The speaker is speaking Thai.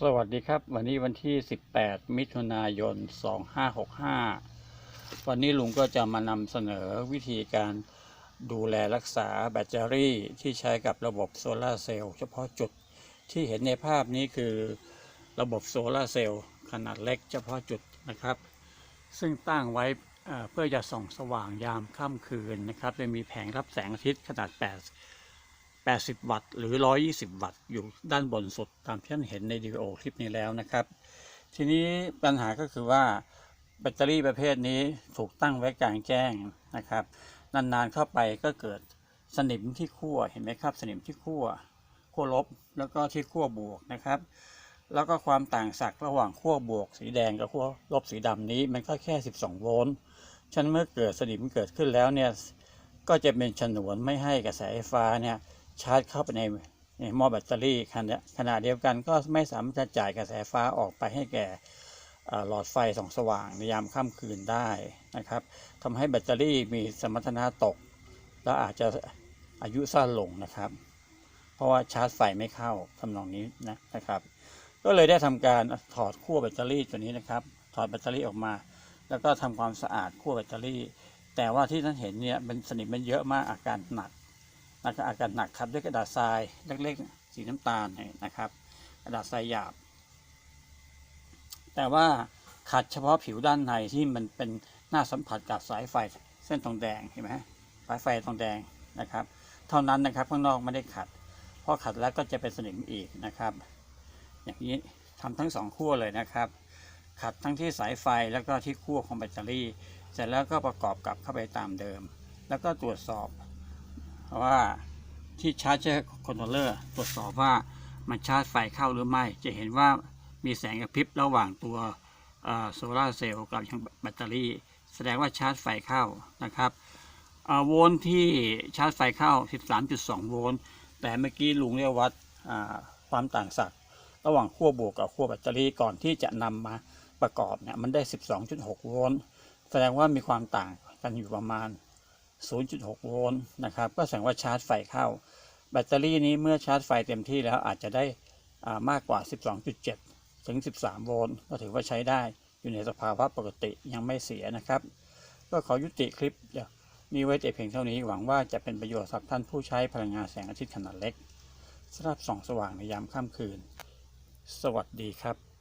สวัสดีครับ วันนี้วันที่ 18 มิถุนายน 2565 วันนี้ลุงก็จะมานำเสนอวิธีการดูแลรักษาแบตเตอรี่ที่ใช้กับระบบโซลาร์เซลล์เฉพาะจุดที่เห็นในภาพนี้คือระบบโซลาร์เซลล์ขนาดเล็กเฉพาะจุดนะครับ ซึ่งตั้งไว้เอ่อเพื่อจะส่องสว่างยามค่ำคืนนะครับโดยมีแผงรับแสงอาทิตย์ขนาด 8 80 วัตต์ หรือ 120 วัตต์ อยู่ด้านบนสุดตามที่ท่านเห็นในวิดีโอคลิปนี้แล้วนะครับ ทีนี้ปัญหาก็คือว่าแบตเตอรี่ประเภทนี้ถูกตั้งไว้กลางแจ้งนะครับ นานๆเข้าไปก็เกิดสนิมที่ขั้วเห็นไหมครับ สนิมที่ขั้วขั้วลบแล้วก็ที่ขั้วบวกนะครับ แล้วก็ความต่างศักย์ระหว่างขั้วบวกสีแดงกับขั้วลบสีดำนี้มันก็แค่ 12 โวลต์ฉันเมื่อเกิดสนิมเกิดขึ้นแล้วเนี่ยก็จะเป็นฉนวนไม่ให้กระแสไฟฟ้าเนี่ย ชาร์จเข้าไปในในหม้อแบตเตอรี่ขณะขณะเดียวกันก็ไม่สามารถจะจ่ายกระแสไฟ้าออกไปให้แก่หลอดไฟส่องสว่างในยามค่ำคืนได้นะครับทำให้แบตเตอรี่มีสมรรถนะตก แล้วอาจจะอายุสั้นลงนะครับ เพราะว่าชาร์จไฟไม่เข้าทำนองนี้นะนะครับ ก็เลยได้ทำการถอดขั้วแบตเตอรี่ตัวนี้นะครับ ถอดแบตเตอรี่ออกมา แล้วก็ทำความสะอาดขั้วแบตเตอรี่ แต่ว่าที่ท่านเห็นเนี่ยเป็นสนิมมันเยอะมากอาการหนัก แล้วก็อาการหนักครับด้วยกระดาษทรายเล็กๆสีน้ำตาลนะครับ กระดาษทรายหยาบ แต่ว่าขัดเฉพาะผิวด้านในที่มันเป็นหน้าสัมผัสกับสายไฟเส้นทองแดงเห็นไหมสายไฟทองแดงนะครับ เท่านั้นนะครับข้างนอกไม่ได้ขัดพราะขัดแล้วก็จะเป็นสนิมอีกนะครับ อย่างนี้ทำทั้งสองขั้วเลยนะครับ ขัดทั้งที่สายไฟแล้วก็ที่ขั้วของแบตเตอรี่ เสร็จแล้วก็ประกอบกลับเข้าไปตามเดิม แล้วก็ตรวจสอบ ว่าที่ชาร์จคอนโทรลเลอร์ตรวจสอบว่ามันชาร์จไฟเข้าหรือไม่ จะเห็นว่ามีแสงกระพริบระหว่างตัวโซลาร์เซลล์กับยังแบตเตอรี่ แสดงว่าชาร์จไฟเข้านะครับโวลต์ที่ชาร์จไฟเข้า 13.2 โวลต์แต่เมื่อกี้ลุงเรียกวัดความต่างศักย์ระหว่างขั้วบวกกับขั้วแบตเตอรี่ก่อนที่จะนำมาประกอบเนี่ยมันได้ 12.6 โวลต์แสดงว่ามีความต่างกันอยู่ประมาณ 0.6 โวลต์นะครับ ก็แสดงว่าชาร์จไฟเข้า แบตเตอรี่นี้เมื่อชาร์จไฟเต็มที่แล้วอาจจะได้ามากกว่า 12.7 ถึง 13 โวลต์ก็ถือว่าใช้ได้อยู่ในสภาวะปกติยังไม่เสียนะครับ ก็ขอยุติคลิปนี้ไว้แต่เพียงเท่านี้หวังว่าจะเป็นประโยชน์สำหรับท่านผู้ใช้พลังงานแสงอาทิตย์ขนาดเล็กสำหรับส่องสว่างในยามค่ำคืน สวัสดีครับ